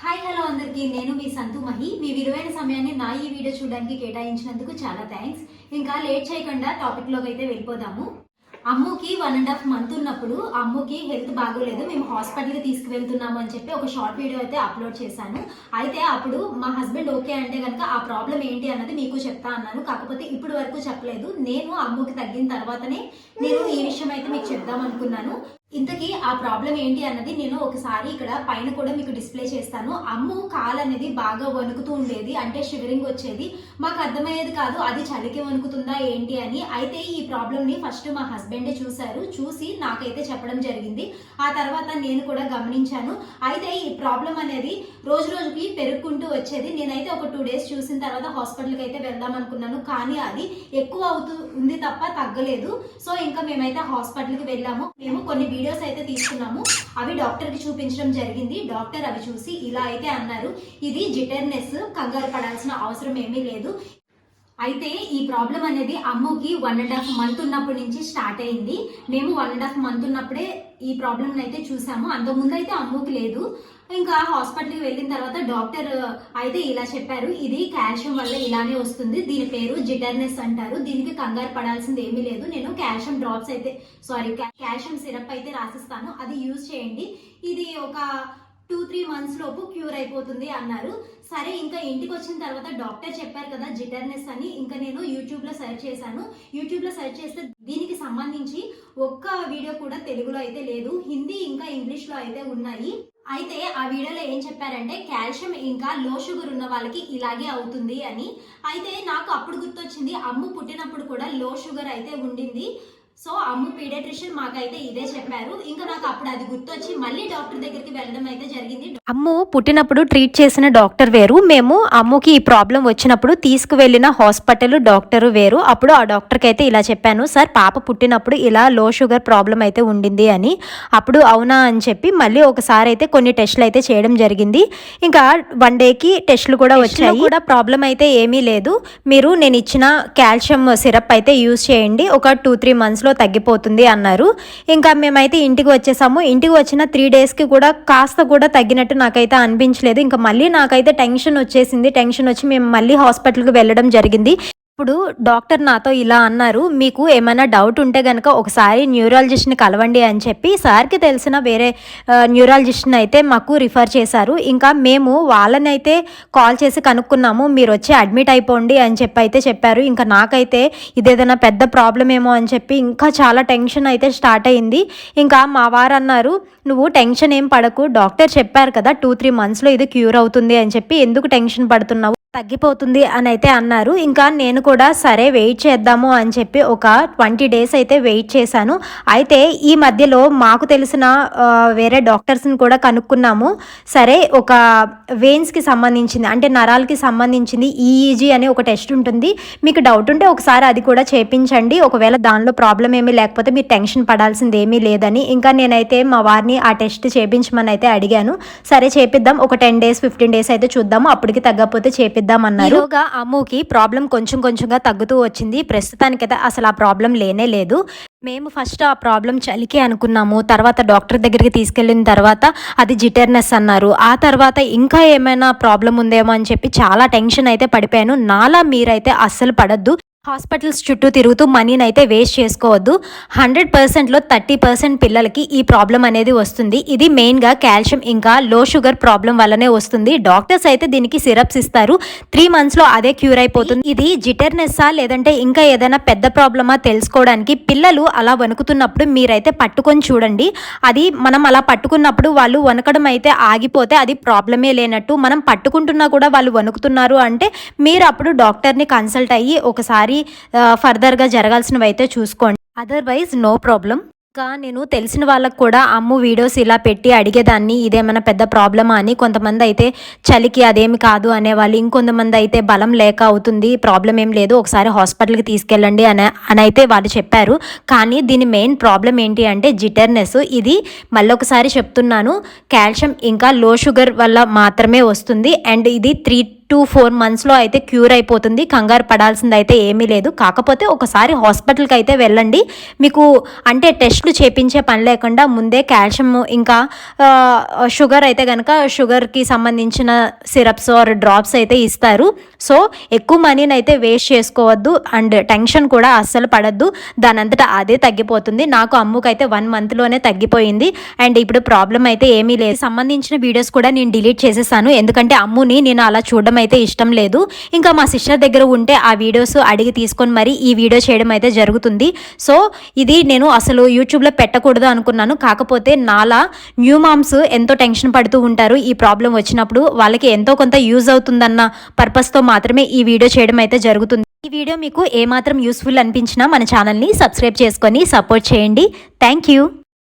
Hi hello అందరికీ. నేను మీ సంతు మహి. మీ విలువైన సమయాన్ని నా ఈ వీడియో చూడడానికి కేటాయించినందుకు చాలా థ్యాంక్స్ ఇంకా లేట్ చేయకుండా టాపిక్లోకి అయితే వెళ్ళిపోదాము. అమ్ముకి వన్ అండ్ హాఫ్ మంత్ ఉన్నప్పుడు అమ్ముకి హెల్త్ బాగోలేదు. మేము హాస్పిటల్కి తీసుకువెళ్తున్నాము అని చెప్పి ఒక షార్ట్ వీడియో అయితే అప్లోడ్ చేశాను. అయితే అప్పుడు మా హస్బెండ్ ఓకే అంటే కనుక ఆ ప్రాబ్లం ఏంటి అన్నది మీకు చెప్తా అన్నాను. కాకపోతే ఇప్పుడు వరకు చెప్పలేదు. నేను అమ్ముకి తగ్గిన తర్వాతనే నేను ఈ విషయం అయితే మీకు చెప్దాం అనుకున్నాను. ఇంతకీ ఆ ప్రాబ్లం ఏంటి అన్నది నేను ఒకసారి ఇక్కడ పైన కూడా మీకు డిస్ప్లే చేస్తాను. అమ్ము కాలు అనేది బాగా వణుకుతూ ఉండేది అంటే షివరింగ్ వచ్చేది. మాకు అర్థమయ్యేది కాదు అది చలికి వణుకుతుందా ఏంటి అని. అయితే ఈ ప్రాబ్లంని ఫస్ట్ మా హస్బెండే చూశారు. చూసి నాకైతే చెప్పడం జరిగింది. ఆ తర్వాత నేను కూడా గమనించాను. అయితే ఈ ప్రాబ్లం అనేది రోజు రోజుకి పెరుగుకుంటూ వచ్చేది. నేనైతే ఒక టూ డేస్ చూసిన తర్వాత హాస్పిటల్కి అయితే వెళ్దాం అనుకున్నాను. కానీ అది ఎక్కువ అవుతూ ఉంది తప్ప తగ్గలేదు. సో ఇంకా మేమైతే హాస్పిటల్కి వెళ్ళాము. మేము కొన్ని వీడియోస్ అయితే తీసుకున్నాము. అవి డాక్టర్కి చూపించడం జరిగింది. డాక్టర్ అవి చూసి ఇలా అయితే అన్నారు. ఇది జిటర్నెస్ కంగారు పడాల్సిన అవసరం ఏమీ లేదు. అయితే ఈ ప్రాబ్లం అనేది అమ్ముకి వన్ అండ్ హాఫ్ మంత్ ఉన్నప్పటి నుంచి స్టార్ట్ అయింది. మేము వన్ అండ్ హాఫ్ మంత్ ఉన్నప్పుడే ఈ ప్రాబ్లమ్ని అయితే చూసాము. అంతకుముందు అయితే అమ్ముకి లేదు. ఇంకా హాస్పిటల్కి వెళ్ళిన తర్వాత డాక్టర్ అయితే ఇలా చెప్పారు. ఇది కాల్షియం వల్ల ఇలానే వస్తుంది. దీని పేరు జిటర్నెస్ అంటారు. దీనికి కంగారు పడాల్సింది ఏమీ లేదు. నేను కాల్షియం డ్రాప్స్ అయితే సారీ కాల్షియం సిరప్ అయితే రాసిస్తాను. అది యూజ్ చేయండి. ఇది ఒక టూ త్రీ మంత్స్ లోపు క్యూర్ అయిపోతుంది అన్నారు. సరే ఇంకా ఇంటికి వచ్చిన తర్వాత డాక్టర్ చెప్పారు కదా జిటర్నెస్ అని. ఇంకా నేను యూట్యూబ్లో సెర్చ్ చేశాను. యూట్యూబ్లో సెర్చ్ చేస్తే దీనికి సంబంధించి ఒక్క వీడియో కూడా తెలుగులో అయితే లేదు. హిందీ ఇంకా ఇంగ్లీష్లో అయితే ఉన్నాయి. అయితే ఆ వీడియోలో ఏం చెప్పారంటే కాల్షియం ఇంకా లో షుగర్ ఉన్న వాళ్ళకి ఇలాగే అవుతుంది అని. అయితే నాకు అప్పుడు గుర్తొచ్చింది అమ్ము పుట్టినప్పుడు కూడా లో షుగర్ అయితే ఉండింది. సో అమ్ము పీడియాట్రిషియన్ మాకైతే ఇదే చెప్పారు. ఇంకా నాకు అప్పుడు అది గుర్తొచ్చి మళ్ళీ డాక్టర్ దగ్గరికి వెళ్ళడం అయితే జరిగింది. అమ్ము పుట్టినప్పుడు ట్రీట్ చేసిన డాక్టర్ వేరు. మేము అమ్ముకి ఈ ప్రాబ్లం వచ్చినప్పుడు తీసుకువెళ్ళిన హాస్పిటల్ డాక్టర్ వేరు. అప్పుడు ఆ డాక్టర్కి అయితే ఇలా చెప్పాను సార్ పాప పుట్టినప్పుడు ఇలా లో షుగర్ ప్రాబ్లం అయితే ఉండింది అని. అప్పుడు అవునా అని చెప్పి మళ్ళీ ఒకసారి అయితే కొన్ని టెస్టులు అయితే చేయడం జరిగింది. ఇంకా వన్ డేకి టెస్టులు కూడా వచ్చాయి. కూడా ప్రాబ్లం అయితే ఏమీ లేదు. మీరు నేను ఇచ్చిన కాల్షియం సిరప్ అయితే యూజ్ చేయండి. ఒక టూ త్రీ మంత్స్లో తగ్గిపోతుంది అన్నారు. ఇంకా మేమైతే ఇంటికి వచ్చేసాము. ఇంటికి వచ్చిన త్రీ డేస్కి కూడా కాస్త కూడా తగ్గినట్టు నాకైతే అనిపించలేదు. ఇంకా మళ్ళీ నాకైతే టెన్షన్ వచ్చేసింది. టెన్షన్ వచ్చి మేము మళ్ళీ హాస్పిటల్కి వెళ్ళడం జరిగింది. ఇప్పుడు డాక్టర్ నాతో ఇలా అన్నారు. మీకు ఏమైనా డౌట్ ఉంటే కనుక ఒకసారి న్యూరాలజిస్ట్ని కలవండి అని చెప్పి సార్కి తెలిసిన వేరే న్యూరాలజిస్ట్ని అయితే మాకు రిఫర్ చేశారు. ఇంకా మేము వాళ్ళని అయితే కాల్ చేసి కనుక్కున్నాము. మీరు వచ్చి అడ్మిట్ అయిపోండి అని చెప్పి అయితే చెప్పారు. ఇంకా నాకైతే ఇదేదైనా పెద్ద ప్రాబ్లం ఏమో అని చెప్పి ఇంకా చాలా టెన్షన్ అయితే స్టార్ట్ అయింది. ఇంకా మా వారు అన్నారు నువ్వు టెన్షన్ ఏం పడకు. డాక్టర్ చెప్పారు కదా టూ త్రీ మంత్స్లో ఇది క్యూర్ అవుతుంది అని చెప్పి ఎందుకు టెన్షన్ పడుతున్నావు? తగ్గిపోతుంది అని అయితే అన్నారు. ఇంకా నేను కూడా సరే వెయిట్ చేద్దాము అని చెప్పి ఒక ట్వంటీ డేస్ అయితే వెయిట్ చేశాను. అయితే ఈ మధ్యలో మాకు తెలిసిన వేరే డాక్టర్స్ని కూడా కనుక్కున్నాము. సరే ఒక వెయిన్స్కి సంబంధించింది అంటే నరాలకి సంబంధించింది ఈఈజీ అనే ఒక టెస్ట్ ఉంటుంది. మీకు డౌట్ ఉంటే ఒకసారి అది కూడా చేపించండి. ఒకవేళ దానిలో ప్రాబ్లం ఏమీ లేకపోతే మీరు టెన్షన్ పడాల్సింది ఏమీ లేదని. ఇంకా నేనైతే మా వారిని ఆ టెస్ట్ చేపించమని అయితే అడిగాను. సరే చేపిద్దాం. ఒక టెన్ డేస్ ఫిఫ్టీన్ డేస్ అయితే చూద్దాము. అప్పటికి తగ్గకపోతే చేపిద్దాం అన్నారు ఈలోగా అమ్ముకి ప్రాబ్లం కొంచెం కొంచెంగా తగ్గుతూ వచ్చింది. ప్రస్తుతానికైతే అసలు ఆ ప్రాబ్లం లేనే లేదు. మేము ఫస్ట్ ఆ ప్రాబ్లం చలికి అనుకున్నాము. తర్వాత డాక్టర్ దగ్గరికి తీసుకెళ్ళిన తర్వాత అది జిటర్నెస్ అన్నారు. ఆ తర్వాత ఇంకా ఏమైనా ప్రాబ్లం ఉందేమో అని చెప్పి చాలా టెన్షన్ అయితే పడిపోయాను. నాలా మీరైతే అస్సలు పడద్దు. హాస్పిటల్స్ చుట్టూ తిరుగుతూ మనీని అయితే వేస్ట్ చేసుకోవద్దు. హండ్రెడ్ పర్సెంట్లో థర్టీ పర్సెంట్ పిల్లలకి ఈ ప్రాబ్లం అనేది వస్తుంది. ఇది మెయిన్గా కాల్షియం ఇంకా లో షుగర్ ప్రాబ్లం వల్లనే వస్తుంది. డాక్టర్స్ అయితే దీనికి సిరప్స్ ఇస్తారు. త్రీ మంత్స్లో అదే క్యూర్ అయిపోతుంది. ఇది జిటర్నెస్సా లేదంటే ఇంకా ఏదైనా పెద్ద ప్రాబ్లమా తెలుసుకోవడానికి పిల్లలు అలా వణుకుతున్నప్పుడు మీరైతే పట్టుకొని చూడండి. అది మనం అలా పట్టుకున్నప్పుడు వాళ్ళు వణకడం అయితే ఆగిపోతే అది ప్రాబ్లమే లేనట్టు మనం పట్టుకుంటున్నా కూడా వాళ్ళు వణుకుతున్నారు అంటే మీరు అప్పుడు డాక్టర్ని కన్సల్ట్ అయ్యి ఒకసారి ఆ, ఫర్దర్గా జరగాల్సినవి అయితే చూసుకోండి. అదర్వైజ్ నో ప్రాబ్లం ఇంకా నేను తెలిసిన వాళ్ళకు కూడా అమ్ము వీడియోస్ ఇలా పెట్టి అడిగేదాన్ని ఇదేమైనా పెద్ద ప్రాబ్లమా అని. కొంతమంది అయితే చలికి అదేమి కాదు అనేవాళ్ళు. ఇంకొంతమంది అయితే బలం లేక అవుతుంది ప్రాబ్లం ఏం లేదు ఒకసారి హాస్పిటల్కి తీసుకెళ్ళండి అని అని అయితే వాళ్ళు చెప్పారు. కానీ దీని మెయిన్ ప్రాబ్లం ఏంటి అంటే జిటర్నెస్ ఇది మళ్ళొకసారి చెప్తున్నాను కాల్షియం ఇంకా లో షుగర్ వల్ల మాత్రమే వస్తుంది. అండ్ ఇది త్రీ టు ఫోర్ మంత్స్లో అయితే క్యూర్ అయిపోతుంది. కంగారు పడాల్సింది అయితే ఏమీ లేదు. కాకపోతే ఒకసారి హాస్పిటల్కి అయితే వెళ్ళండి. మీకు అంటే టెస్ట్లు చేపించే పని లేకుండా ముందే కాల్షియం ఇంకా షుగర్ అయితే కనుక షుగర్కి సంబంధించిన సిరప్స్ ఆర్ డ్రాప్స్ అయితే ఇస్తారు. సో ఎక్కువ మనీని అయితే వేస్ట్ చేసుకోవద్దు. అండ్ టెన్షన్ కూడా అస్సలు పడద్దు. దాని అంతటా అదే తగ్గిపోతుంది. నాకు అమ్ముకైతే వన్ మంత్లోనే తగ్గిపోయింది. అండ్ ఇప్పుడు ప్రాబ్లం అయితే ఏమీ లేదు. సంబంధించిన వీడియోస్ కూడా నేను డిలీట్ చేసేసాను. ఎందుకంటే అమ్ముని నేను అలా చూడడం అయితే ఇష్టం లేదు. ఇంకా మా సిస్టర్ దగ్గర ఉంటే ఆ వీడియోస్ అడిగి తీసుకొని మరి ఈ వీడియో చేయడం అయితే జరుగుతుంది. సో ఇది నేను అసలు యూట్యూబ్లో పెట్టకూడదు అనుకున్నాను. కాకపోతే నాలా న్యూ మామ్స్ ఎంతో టెన్షన్ పడుతూ ఉంటారు. ఈ ప్రాబ్లం వచ్చినప్పుడు వాళ్ళకి ఎంతో కొంత యూజ్ అవుతుందన్న పర్పస్తో మాత్రమే ఈ వీడియో చేయడం అయితే జరుగుతుంది. ఈ వీడియో మీకు ఏమాత్రం యూస్ఫుల్ అనిపించినా మన ఛానల్ని సబ్స్క్రైబ్ చేసుకొని సపోర్ట్ చేయండి. Thank you.